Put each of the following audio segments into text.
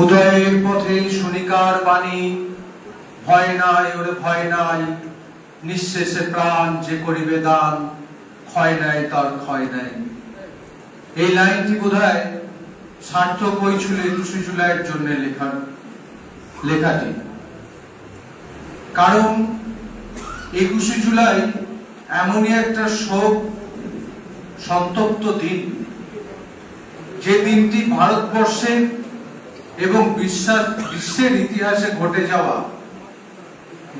উদয়ের পথে শনিকার বাণী। ভয় নাই ওরে ভয় নাই, নিঃশেষে প্রাণ যে করিবে দান, ক্ষয় নাই তার ক্ষয় নাই। এই লাইনটি বোধহয় সার্থক হয়েছিল একুশে জুলাইয়ের জন্য লেখার লেখাটি। কারণ একুশে জুলাই এমনই একটা শোক, সন্তপ্ত দিন। যে দিনটি ভারতবর্ষে এবং বিশ্বাস বিশ্বের ইতিহাসে ঘটে যাওয়া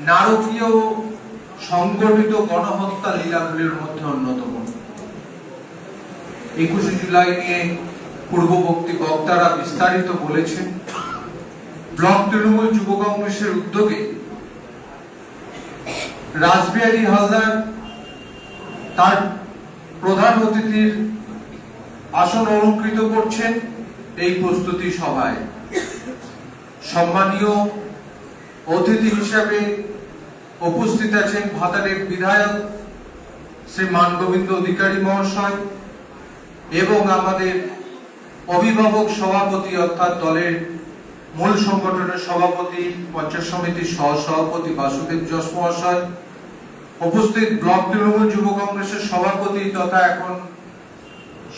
নারকীয় সংগঠিত গণহত্যা লীলাগুলির মধ্যে অন্যতম। একুশে জুলাই নিয়ে পূর্ববর্তী বক্তারা বিস্তারিত বলেছেন, ব্লক তৃণমূল যুব কংগ্রেসের উদ্যোগে রাসবিহারী হালদার তার প্রধান অতিথির আসন অলঙ্কৃত করছেন এই প্রস্তুতি সভায়। সম্মানীয় অতিথি হিসাবে উপস্থিত আছেন ভাতারের বিধায়ক শ্রী মানগোবিন্দ অধিকারী মহাশয় এবং আমাদের অভিভাবক সভাপতি অর্থাৎ দলের মূল সংগঠনের সভাপতি, পঞ্চায়েত সমিতির সহ সভাপতি বাসুদেব যশ মহাশয়, উপস্থিত ব্লক তৃণমূল যুব কংগ্রেসের সভাপতি তথা এখন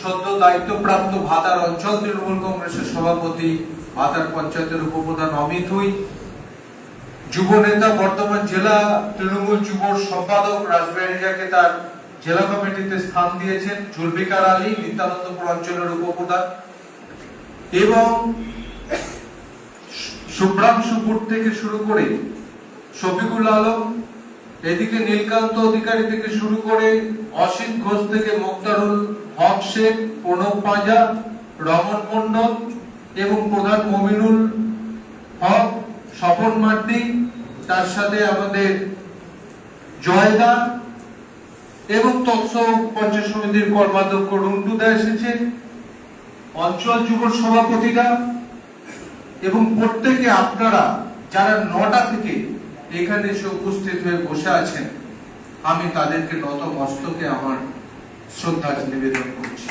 সদ্য দায়িত্বপ্রাপ্ত ভাতার অঞ্চল তৃণমূল কংগ্রেসের সভাপতি ভাতার পঞ্চায়েতের উপপ্রধান অমিত হুই। যুব নেতা, বর্তমান জেলা তৃণমূল যুব সম্পাদক রাজবিহারী তার জেলা কমিটিতে স্থান দিয়েছেন জুলফিকার আলী, নিত্যানন্দপুর অঞ্চলের উপপ্রধান। এবং শুভ্রাংশুপুর থেকে শুরু করে শফিকুল আলম, এদিকে নীলকান্ত অধিকারী থেকে শুরু করে অসিত ঘোষ থেকে মুক্তারুল হক শেখ প্রণব পাঁজা, রমন মন্ডল এবং প্রধান মমিনুল হক স্বপন মার্ডি তার সাথে আমাদের জয়দা এবং তৎস পঞ্চায়েত সমিতির কর্মাধ্যক্ষ রুন্টুদা এসেছেন অঞ্চল যুব সভাপতিরা এবং প্রত্যেকে আপনারা যারা নটা থেকে এখানে এসে উপস্থিত হয়ে বসে আছেন, আমি তাদেরকে নত মস্তকে আমার শ্রদ্ধা নিবেদন করছি।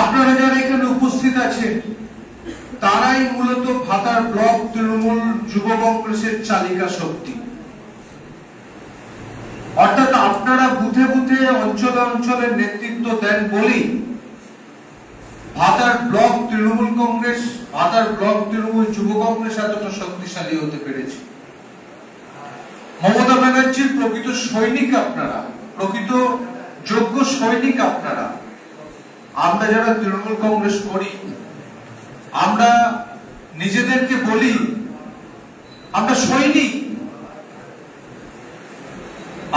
আপনারা যারা এখানে উপস্থিত আছেন, তারাই মূলত ভাতার ব্লক তৃণমূল যুব কংগ্রেসের চালিকা শক্তি। অর্থাৎ আপনারা বুথে বুথে অঞ্চলে অঞ্চলে নেতৃত্ব দেন বলেই ভাতার ব্লক তৃণমূল কংগ্রেস, ভাতার ব্লক তৃণমূল যুব কংগ্রেস এতটা শক্তিশালী হতে পেরেছে। মমতা ব্যানার্জির প্রকৃত সৈনিক আপনারা, প্রকৃত যোগ্য সৈনিক আপনারা। আমরা যারা তৃণমূল কংগ্রেস করি, আমরা নিজেদেরকে বলি, আমরা সৈনিক।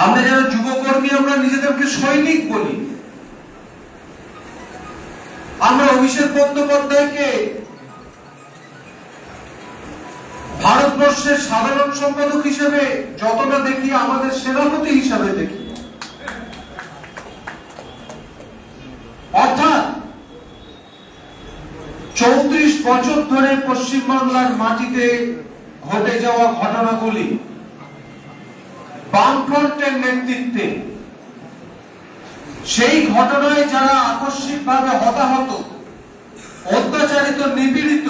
আমরা যারা যুবকর্মী, আমরা নিজেদেরকে সৈনিক বলি। আমরা অভিষেক বন্দ্যোপাধ্যায়কে ভারতবর্ষের সাধারণ সম্পাদক হিসেবে যতটা দেখি, আমাদের সেনাপতি হিসাবে দেখি অর্থাৎ চৌত্রিশ বছর ধরে পশ্চিমবাংলার মাটিতে ঘটে যাওয়া ঘটনাগুলি বামফ্রন্টের নেতৃত্বে। সেই ঘটনায় যারা আকস্মিকভাবে হতাহত, অত্যাচারিত, নিপীড়িত,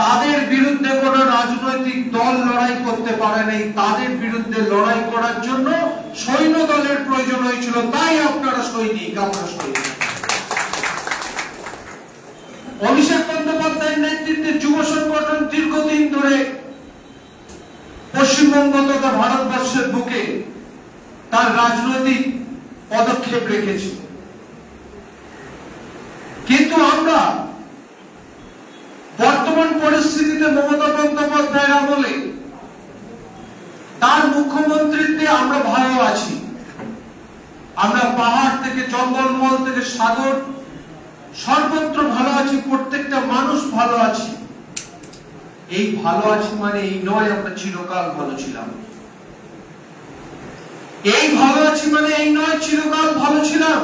তাদের বিরুদ্ধে কোন রাজনৈতিক দল লড়াই করতে পারে নাই। তাদের বিরুদ্ধে লড়াই করার জন্য সৈন্য দলের প্রয়োজন হয়েছিল। তাই আপনারা সৈনিক, আমরা সৈনিক। অভিষেক বন্দ্যোপাধ্যায়ের নেতৃত্বে যুব সংগঠন দীর্ঘদিন ধরে পশ্চিমবঙ্গ তথা ভারতবর্ষের বুকে তার রাজনৈতিক পদক্ষেপ রেখেছে। কিন্তু আমরা বর্তমান পরিস্থিতিতে মমতা বন্দ্যোপাধ্যায়ের আমলে তার মুখ্যমন্ত্রীত্বে আমরা ভালো আছি। আমরা পাহাড় থেকে, জঙ্গলমহল থেকে সাগর সর্বত্র ভালো আছি, প্রত্যেকটা মানুষ ভালো আছি। এই ভালো আছি মানে এই নয়, আমরা চিরকাল ভালো ছিলাম। এই ভালো আছি মানে এই নয়, চিরকাল ভালো ছিলাম।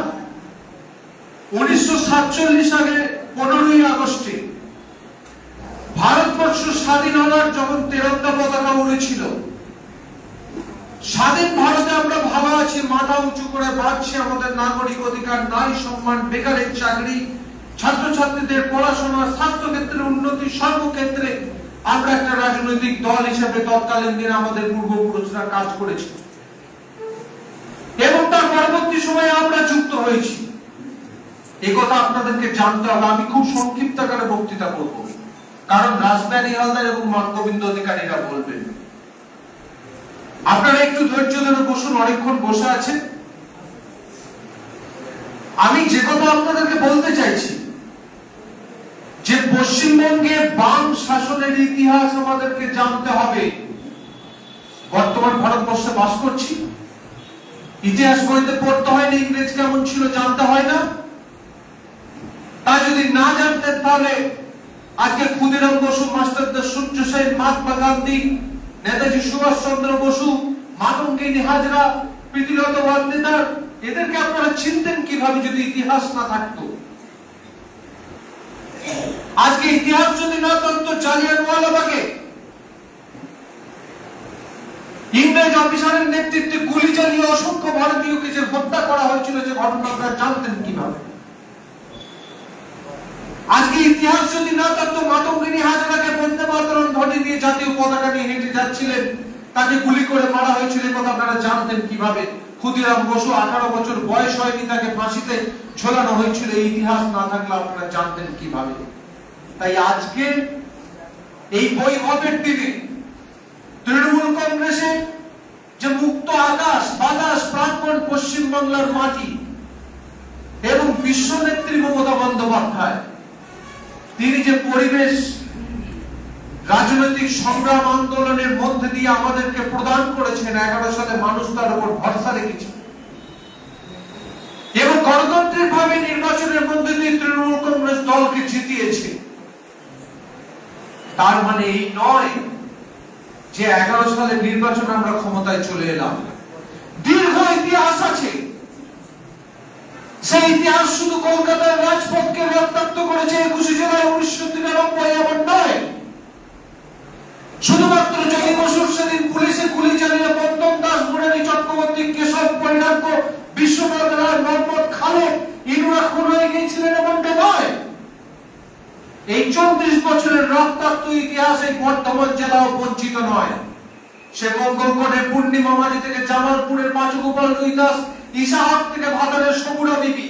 উনিশশো সাতচল্লিশ সালে পনেরোই আগস্টে ভারতবর্ষ স্বাধীন হওয়ার যখন তেরঙ্গা পতাকা উড়েছিল স্বাধীন ভারতে আমরা ভালো আছি, মাথা উঁচু করে বাড়ছে, আমাদের নাগরিক অধিকার নারী সম্মান, বেকারের চাকরি, ছাত্রছাত্রীদের পড়াশোনা স্বাস্থ্য ক্ষেত্রে উন্নতি, সর্বক্ষেত্রে আমরা একটা রাজনৈতিক দল হিসেবে তৎকালীন দিনে আমাদের পূর্বপুরুষরা কাজ করেছে। এবং তার পরবর্তী সময়ে আমরা যুক্ত হয়েছি। এ কথা আপনাদেরকে জানতে হবে, আমি খুব সংক্ষিপ্ত আকারে বক্তৃতা করব। কারণ রাজধানী হালদার এবং মানগোবিন্দ অধিকারীরা বলবেন। আপনারা একটু ধৈর্য ধরে বসুন, অনেকক্ষণ বসে আছেন আমি যে কথা আপনাদেরকে বলতে চাইছি, যে পশ্চিমবঙ্গে বাম শাসনের ইতিহাস আমাদেরকে জানতে হবে। বর্তমান ভারতবর্ষে বাস করছি। ইতিহাস বইতে পড়তে হয় না ইংরেজ কেমন ছিল জানতে হয় না। তা যদি না জানতেন তাহলে আজকে ক্ষুদিরাম বসু মাস্টারদার সূর্য সেন, মহাত্মা গান্ধী নেতাজি সুভাষ চন্দ্র বসু, মাতঙ্গিনী হাজরা, প্রীতিরত ওয়াদ্দেদার এদেরকে আপনারা চিনতেন কীভাবে যদি ইতিহাস না থাকতো? আজকে ইতিহাস যদি না থাকতো জালিয়ানওয়ালাবাগে ইংরেজ অফিসারের নেতৃত্বে গুলি চালিয়ে অসংখ্য ভারতীয়কে যে হত্যা করা হয়েছিল যে ঘটনা আপনারা জানতেন কীভাবে? আজকে ইতিহাস যদি না থাকতো, মাতঙ্গিনী হাজরাকে মাতরম ধ্বনি দিয়ে জাতীয় পতাকা নিয়ে হেঁটে যাচ্ছিলেন, তাকে গুলি করে মারা হয়েছিল কথা আপনারা জানতেন কীভাবে। ক্ষুদিরাম বসু আঠারো বছর বয়স হয়নি, তাকে ফাঁসিতে ঝোলানো হয়েছিল, এই ইতিহাস না থাকলে আপনারা জানতেন কীভাবে। তাই আজকে এই বৈভবের দিনে তৃণমূল কংগ্রেসে যে মুক্ত আকাশ, বাতাস প্রাঙ্গণ পশ্চিমবাংলার মাটি এবং বিশ্ব নেত্রী মমতা বন্দ্যোপাধ্যায়, তিনি যে পরিবেশ রাজনৈতিক সংগ্রাম আন্দোলনের মধ্যে দিয়ে আমাদেরকে প্রদান করেছেন এগারো সালে মানুষ তার উপর ভরসা রেখেছে। এবং গণতান্ত্রিক ভাবে নির্বাচনের মধ্যে দিয়ে তৃণমূল কংগ্রেস দলকে জিতিয়েছে। তার মানে এই নয় যে এগারো সালের নির্বাচনে আমরা ক্ষমতায় চলে এলাম। দীর্ঘ ইতিহাস আছে। সেই ইতিহাস শুধু কলকাতার রাজপথকে রক্তাক্ত করেছে একুশে জুলাই উনিশশো তিরানব্বই, এমন নয়। শুধুমাত্র যোগী বসুর সেদিন পুলিশে গুলি চালিয়ে বন্দন দাস, মুরারি চক্রবর্তী, কেশব পরিণাম বিশ্বনাথ রায় মোহাম্মদ ইনুরা খুন হয়ে গিয়েছিলেন এমনটা নয় এই বছরের রক্তাক্ত ইতিহাস বর্ধমান জেলাও বঞ্চিত নয়। সে পূর্ণিমা মাঝি থেকে জামালপুরের পাঁচগোপাল রুইদাস ইসাহাক থেকে ভাতারের সবুরা বিবি।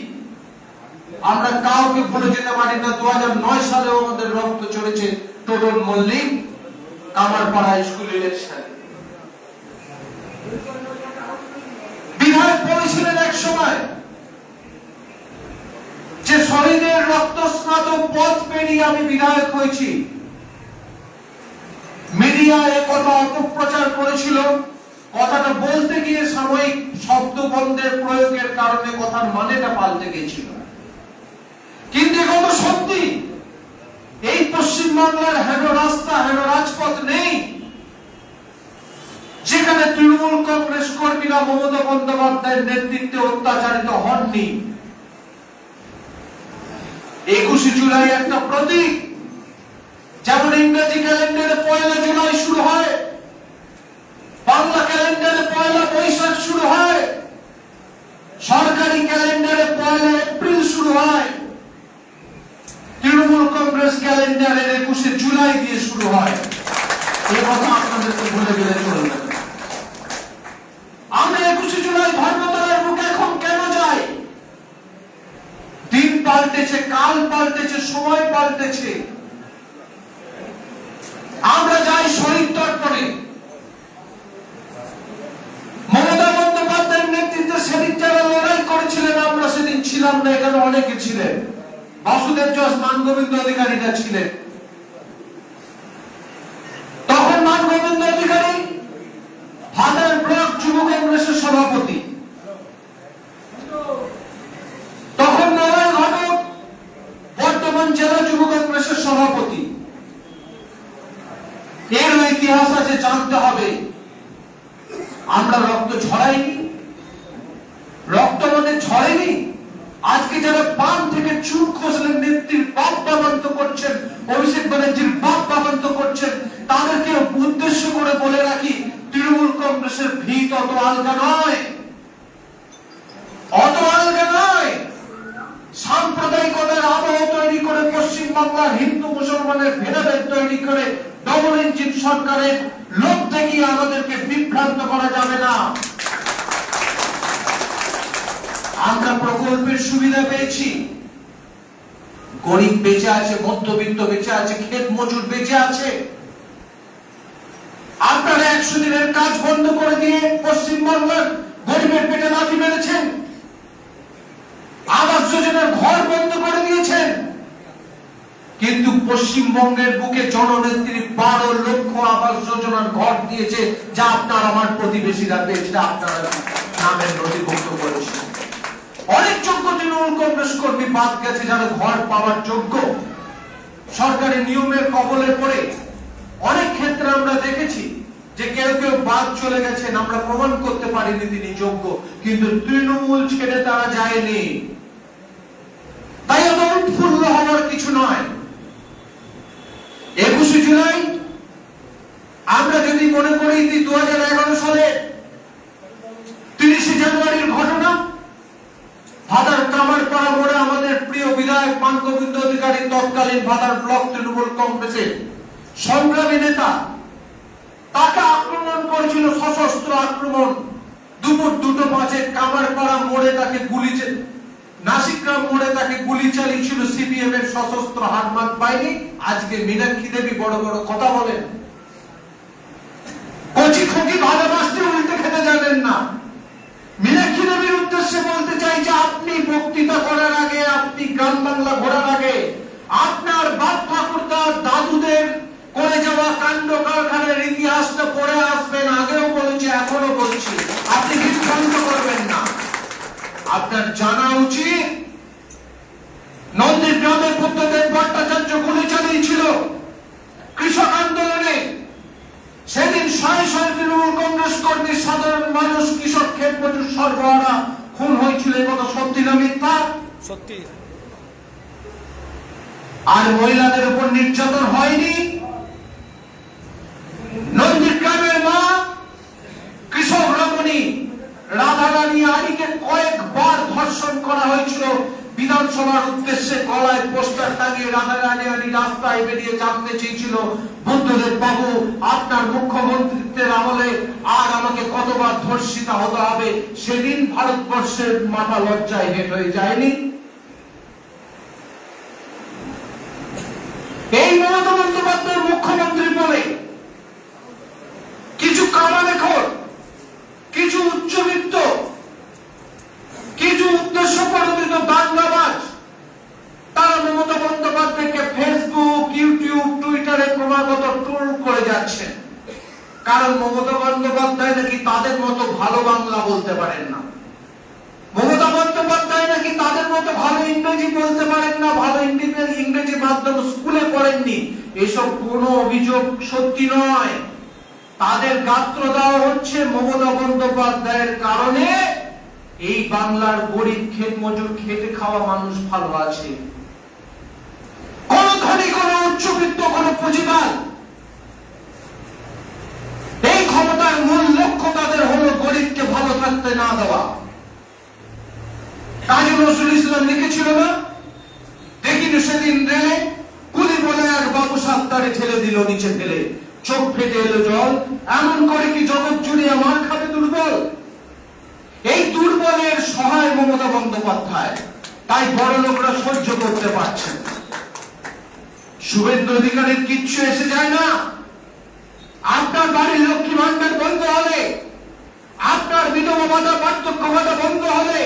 আমরা কাউকে ভুলে যেতে পারি না, দু হাজার নয় সালেও আমাদের রক্ত চলেছে টোটন মল্লিক। কামারপাড়া স্কুল ইলেকশন বিধায়ক বলেছিলেন এক সময় যে শহীদের পথ পেরিয়ে আমি বিধায়ক হয়েছি। মিডিয়া এ কথা অপপ্রচার করেছিল। কথাটা বলতে গিয়ে সাময়িক শব্দ বন্ধের প্রয়োগের কারণে কথার মানেটা পাল্টে গেছিল কিন্তু এখন তো সত্যি। এই পশ্চিম বাংলার হেন রাস্তা হেন রাজপথ নেই। যেখানে তৃণমূল কংগ্রেস কর্মীরা মমতা বন্দ্যোপাধ্যায়ের নেতৃত্বে অত্যাচারিত হননি। একুশে জুলাই একটা প্রতীক, যেমন ইংরেজি ক্যালেন্ডারে পয়লা জুলাই শুরু হয়, বাংলা ক্যালেন্ডারে পয়লা বৈশাখ শুরু হয়, সরকারি ক্যালেন্ডারে পয়লা এপ্রিল শুরু হয়। ক্যালেন্ডারের একুশে জুলাই দিয়ে শুরু হয়। এই কথা আপনাদেরকে বলে গেলে চলবে। আমরা একুশে জুলাই ধর্মতলার বুকে এখন কেন যাই? দিন পাল্টেছে, কাল পাল্টেছে, সময় পাল্টেছে। আমরা যাই শহীদ তর্পণে মমতা বন্দ্যোপাধ্যায়ের নেতৃত্বে সেদিন যারা লড়াই করেছিলেন, আমরা সেদিন ছিলাম না, এখানে অনেকে ছিলেন। বাসুদেব জস মান গোবিন্দ অধিকারীরা ছিলেন। তখন মান গোবিন্দ অধিকারী ভাদার ব্লক যুব কংগ্রেসের সভাপতি। তখন নারায়ণ ঘটক বর্তমান জেলা যুব কংগ্রেসের সভাপতি। এর ইতিহাস আছে, জানতে হবে। আমরা রক্ত ছড়াইনি। রক্ত মানে ছড়াইনি আজকে যারা পান থেকে বাপ বাবান্ত করছেন, অভিষেক ব্যানার্জির বাপ বাবান্ত করছেন, তাদেরকে উদ্দেশ্য করে বলে রাখি, তৃণমূল কংগ্রেসের ভিত অত আলগা নয়। অত আলগা নয়। সাম্প্রদায়িকতার আবহ তৈরি করে পশ্চিম বাংলার হিন্দু মুসলমানের ভেদাভেদ তৈরি করে ডবল সরকারের লোক দেখিয়ে আমাদেরকে বিভ্রান্ত করা যাবে না। আমরা প্রকল্পের সুবিধা পেয়েছি। গরিব বেঁচে আছে, মধ্যবিত্ত বেঁচে আছে, ক্ষেত মজুর বেঁচে আছে। আপনারা একশো দিনের কাজ বন্ধ করে দিয়ে পশ্চিমবাংলার গরিবের পেটে লাথি মেরেছেন। আবাস যোজনার ঘর বন্ধ করে দিয়েছেন। কিন্তু পশ্চিমবঙ্গের বুকে জননেত্রী বারো লক্ষ আবাস যোজনার ঘর দিয়েছে, যা আপনার আমার প্রতিবেশীরা পেয়েছে আপনারা নামের নথিভুক্ত করেছেন। অনেক যোগ্য তৃণমূল কংগ্রেস কর্মী বাদ গেছে যারা ঘর পাওয়ার যোগ্য। সরকারি নিয়মের কবলে পড়ে অনেক ক্ষেত্রে আমরা দেখেছি যে কেউ কেউ বাদ চলে গেছেন, আমরা প্রমাণ করতে পারিনি তিনি যোগ্য, কিন্তু তৃণমূল ছেড়ে তারা যায়নি। তাই অত উৎফুল্ল হওয়ার কিছু নয়। একুশে জুলাই, আমরা যদি মনে করি দু হাজার এগারো সালে তিরিশে জানুয়ারির ভাদার কামারপাড়া মোড়ে আমাদের প্রিয় বিধায়ক মান গোবিন্দ অধিকারী তৎকালীন ভাদার ব্লক তৃণমূল কংগ্রেসের সংগ্রামী নেতা, তাকে আক্রমণ করেছিল সশস্ত্র আক্রমণ। দুপুর দুটো পাঁচে কামারপাড়া মোড়ে তাকে গুলি নাসিকগ্রাম মোড়ে তাকে গুলি চালিয়েছিল সিপিএম এর সশস্ত্র হারমান বাহিনী। আজকে মীনাক্ষী দেবী বড় বড় কথা বলেন। কচি খুকি ভালো মাছটি উল্টে খেতে জানেন না। দেবীর উদ্দেশ্যে বলতে চাই যে আপনি বক্তৃতা করার আগে, আপনি গ্রাম বাংলা ঘোরার আগে আপনার বাপ ঠাকুরদার দাদুদের করে যাওয়া কাণ্ড কারখানার ইতিহাসটা পড়ে আসবেন, আগেও বলেছি এখনও বলছি। আপনি বিভ্রান্ত করবেন না। আপনার জানা উচিত, নন্দীর গ্রামে বুদ্ধদেব ভট্টাচার্য গুলি চালিয়েছিল কৃষক আন্দোলনে। সেদিন শয়ে শয়ে তৃণমূল কংগ্রেস কর্মী সাধারণ মানুষ কৃষক ক্ষেত মজুর সরবরাহরা খুন কথা সত্যি না মিথ্যা? সত্যি। আর মহিলাদের উপর নির্যাতন হয়নি? নন্দীগ্রামের মা কৃষক রমণী রাধারানী আলীকে কয়েকবার ধর্ষণ করা হয়েছিল। বিধানসভার উদ্দেশ্যে গলায় পোস্টার টাঙিয়ে রাধারানী আলী রাস্তায় বেরিয়ে জানতে চেয়েছিল বুদ্ধদেব বাবু, আপনার মুখ্যমন্ত্রীত্বের আমলে আর আমাকে কতবার ধর্ষিতা হতে হবে? সেদিন ভারতবর্ষের মাথা লজ্জায় হেট হয়ে যায়নি। এই মমতা বন্দ্যোপাধ্যায় মুখ্যমন্ত্রী বলে, কিছু কামালেখর কিছু উচ্চবিত্ত কিছু উদ্দেশ্য প্রণোদিত দাঙ্গাবাজ তারা মমতা বন্দ্যোপাধ্যায়কে ফেসবুক ইউটিউব টুইটারে ক্রমাগত ট্রোল করে যাচ্ছেন কারণ মমতা বন্দ্যোপাধ্যায় নাকি তাদের মতো ভালো বাংলা বলতে পারেন না। মমতা বন্দ্যোপাধ্যায় নাকি তাদের মতো ভালো ইংরেজি বলতে পারেন না, ভালো ইংরেজি মাধ্যম স্কুলে পড়েননি। এসব কোনো অভিযোগ সত্যি নয়। তাদের গাত্র দেওয়া হচ্ছে মমতা বন্দ্যোপাধ্যায়ের কারণে এই বাংলার গরিব খেত মজুর খেটে খাওয়া মানুষ ভালো আছে। কোন ধনী কোন উচ্চবিত্ত, কোন পুঁজিবাদ। এই ক্ষমতার মূল লক্ষ্য তাদের হলো গরিবকে ভালো থাকতে না দেওয়া। কাজী নজরুল ইসলাম লিখেছিল না? দেখিনি সেদিন রেলে কুলি বলে এক বাবু সাত্তারে ঠেলে দিল নিচে ফেলে। চোখ ফেটে এলো জল। এমন করে কি জগৎ জুড়িয়ে মার খাবে দুর্বল? এই দুর্বলের সহায় মমতা বন্দ্যোপাধ্যায়, তাই বড় লোকরা সহ্য করতে পারছে না। শুভেন্দু অধিকারের কিচ্ছু এসে যায় না। আপনার বাড়ির লক্ষ্মী ভান্ডার বন্ধ হলে, আপনার বিধবা ভাতা, পার্থক্য ভাতা বন্ধ হলে,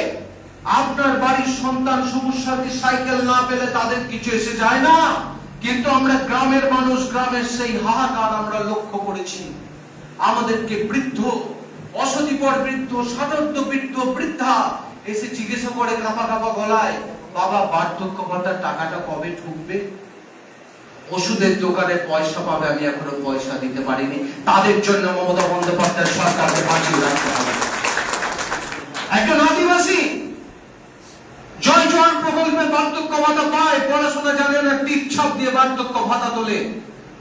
আপনার বাড়ির সন্তান সাথী সাইকেল না পেলে তাদের কিছু এসে যায় না। কিন্তু আমরা গ্রামের মানুষ, গ্রামের সেই হাহাকার আমরা লক্ষ্য করেছি। আমাদেরকে বৃদ্ধ অসতিপর বৃদ্ধ সাধারণ বৃদ্ধ, বৃদ্ধা এসে জিজ্ঞাসা করে কাঁপা কাঁপা গলায়, বাবা, বার্ধক্য ভাতার টাকাটা কবে ঢুকবে ওষুধের দোকানে পয়সা পাবে, আমি এখনও পয়সা দিতে পারিনি। তাদের জন্য মমতা বন্দ্যোপাধ্যায় সরকারকে বাঁচিয়ে রাখতে হবে। একজন আদিবাসী, জয় জোয়ান প্রকল্পে বার্ধক্য ভাতা পায়, পড়াশোনা জানে না, টিপ ছাপ দিয়ে বার্ধক্য ভাতা তোলে।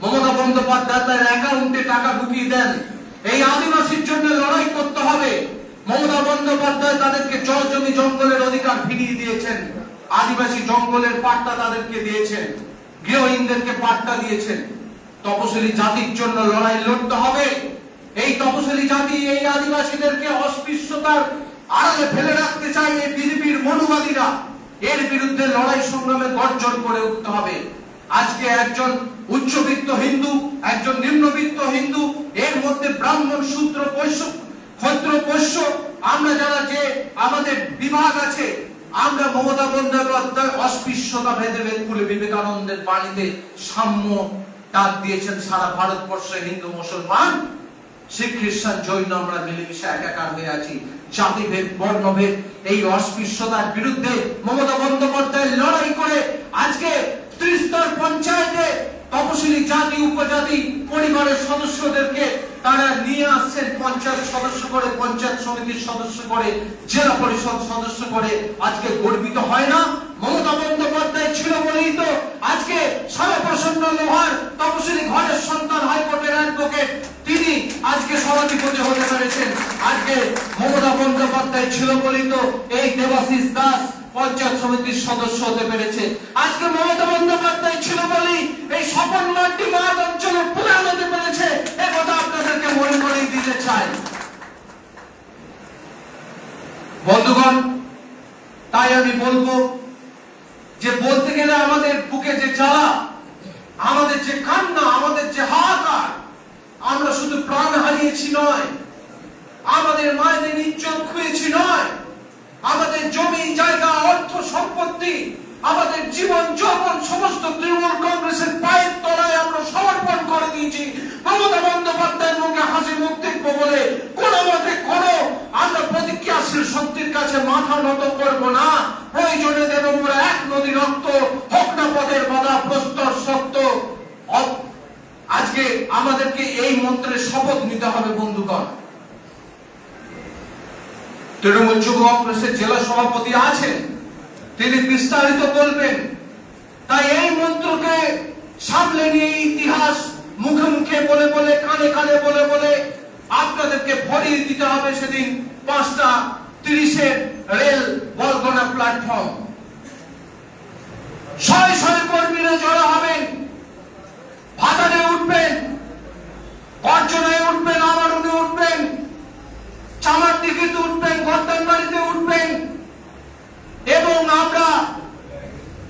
মমতা বন্দ্যোপাধ্যায় তার অ্যাকাউন্টে টাকা ঢুকিয়ে দেন। এই আদিবাসীর জন্য লড়াই করতে হবে। মমতা বন্দ্যোপাধ্যায় তাদেরকে জমি জঙ্গলের অধিকার ফিরিয়ে দিয়েছেন। আদিবাসী জঙ্গলের পাট্টা তাদেরকে দিয়েছেন। গৃহহীনদেরকে পাট্টা দিয়েছেন। তপশিলি জাতির জন্য লড়াই লড়তে হবে। এই তপশিলি জাতি এই আদিবাসীদেরকে অস্পৃশ্যতার আড়ালে ফেলে রাখতে চায় এই বিজেপির মনুবাদীরা এর বিরুদ্ধে লড়াই সংগ্রামে গর্জন করে উঠতে হবে। আজকে একজন উচ্চবিত্ত হিন্দু, একজন নিম্নবিত্ত হিন্দু, এর মধ্যে ব্রাহ্মণ, শূদ্র, বৈশ্য, ক্ষত্র, বৈশ্য, আমরা যারা যে আমাদের বিভাগ আছে, আমরা মমতা বন্দ্যোপাধ্যায় অস্পৃশ্যতা ভেদে ভেদ করে বিবেকানন্দের বাণীতে সাম্য ডাক দিয়েছেন সারা ভারতবর্ষে হিন্দু, মুসলমান। শিখ খ্রিস্টান জৈন আমরা মিলেমিশে একাকার হয়ে আছি। জাতিভেদ, বর্ণভেদ, এই অস্পৃশ্যতার বিরুদ্ধে মমতা বন্দ্যোপাধ্যায় লড়াই করে আজকে ত্রিস্তর পঞ্চায়েতে তপশিলি জাতি, উপজাতি, পরিবারের সদস্যদেরকে তারা নিয়ে আসছেন পঞ্চায়েত সদস্য করে, পঞ্চায়েত সমিতির সদস্য করে, জেলা পরিষদ সদস্য করে। আজকে গর্বিত হয় না? মমতা বন্দ্যোপাধ্যায় ছিল বলেই তো আজকে সারা প্রসন্ন লোহার তপশিলি ঘরের সন্তান হাইকোর্টের অ্যাডভোকেট। তিনি আজকে সভাধিপতি হতে পেরেছেন। আজকে মমতা বন্দ্যোপাধ্যায় ছিল বলেই তো এই দেবাশিস দাস পঞ্চায়েত সমিতির সদস্য হতে পেরেছে। আজকে মমতা বন্দ্যোপাধ্যায় ছিল বলেই এই স্বপন মাটি মাঠ অঞ্চলে প্রধান হতে পেরেছে। এ কথা আপনাদেরকে মনে করেই দিতে চাই। বন্ধুগণ, তাই আমি বলব যে বলতে গেলে আমাদের বুকে যে জ্বালা, আমাদের যে কান্না, আমাদের যে হাহাকার, আমরা শুধু প্রাণ হারিয়েছি নয়, আমাদের মায়েদের ইজ্জত খুঁয়েছি নয় আমাদের জমি, জায়গা, অর্থ সম্পত্তি, আমাদের জীবন যৌবন সমস্ত তৃণমূল কংগ্রেসের পায়ের তলায় আমরা সমর্পণ করে দিয়েছি। মমতা বন্দ্যোপাধ্যায়ের মুখে হাসি মুখ দেখব বলে কোন মতে কোন আমরা প্রতিক্রিয়াশীল শক্তির কাছে মাথা নত করব না। প্রয়োজনে দেব মোরা এক নদী রক্ত, হোক না পদের বাধা, প্রস্তর শক্ত। আজকে আমাদেরকে এই মন্ত্রের শপথ নিতে হবে বন্ধুগণ। তৃণমূল যুব কংগ্রেসের জেলা সভাপতি আছেন। তিনি বিস্তারিত বলবেন। তাই এই মন্ত্রকে সামলে নিয়ে ইতিহাস মুখে মুখে বলে বলে, কানে কানে বলে বলে আপনাদেরকে ভরিয়ে দিতে হবে সেদিন পাঁচটা তিরিশের রেল বলগনা প্ল্যাটফর্ম। শয়ে শয়ে কর্মীরা জড়ো হবেন ভাতারে উঠবেন অর্জনায় উঠবেন আমারণে উঠবেন। চামার দিঘিতে উঠবেন গর্দান বাড়িতে উঠবেন। এবং আমরা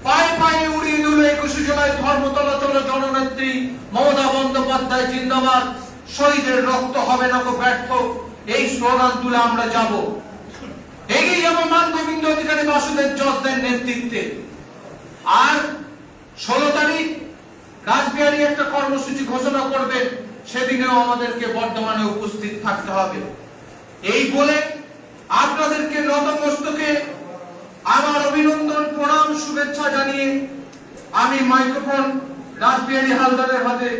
পায়ে পায়ে উড়িয়ে দিল একুশে জুলাই ধর্মতলা তল জননেত্রী মমতা বন্দ্যোপাধ্যায় জিন্দাবাদ। শহীদের রক্ত হবে না গো, ব্যর্থ। এই স্লোগান তুলে আমরা যাব। এগিয়ে যাব মান গোবিন্দ অধিকারী বাসুদেব জজদের নেতৃত্বে। আর ষোলো তারিখ রাজবিহারী একটা কর্মসূচি ঘোষণা করবেন সেদিনেও আমাদেরকে বর্তমানে উপস্থিত থাকতে হবে। এই বলে আপনাদেরকে নতমস্তকে আমার অভিনন্দন প্রণাম শুভেচ্ছা জানিয়ে আমি মাইক্রোফোন রাসবিহারী হালদারের হাতে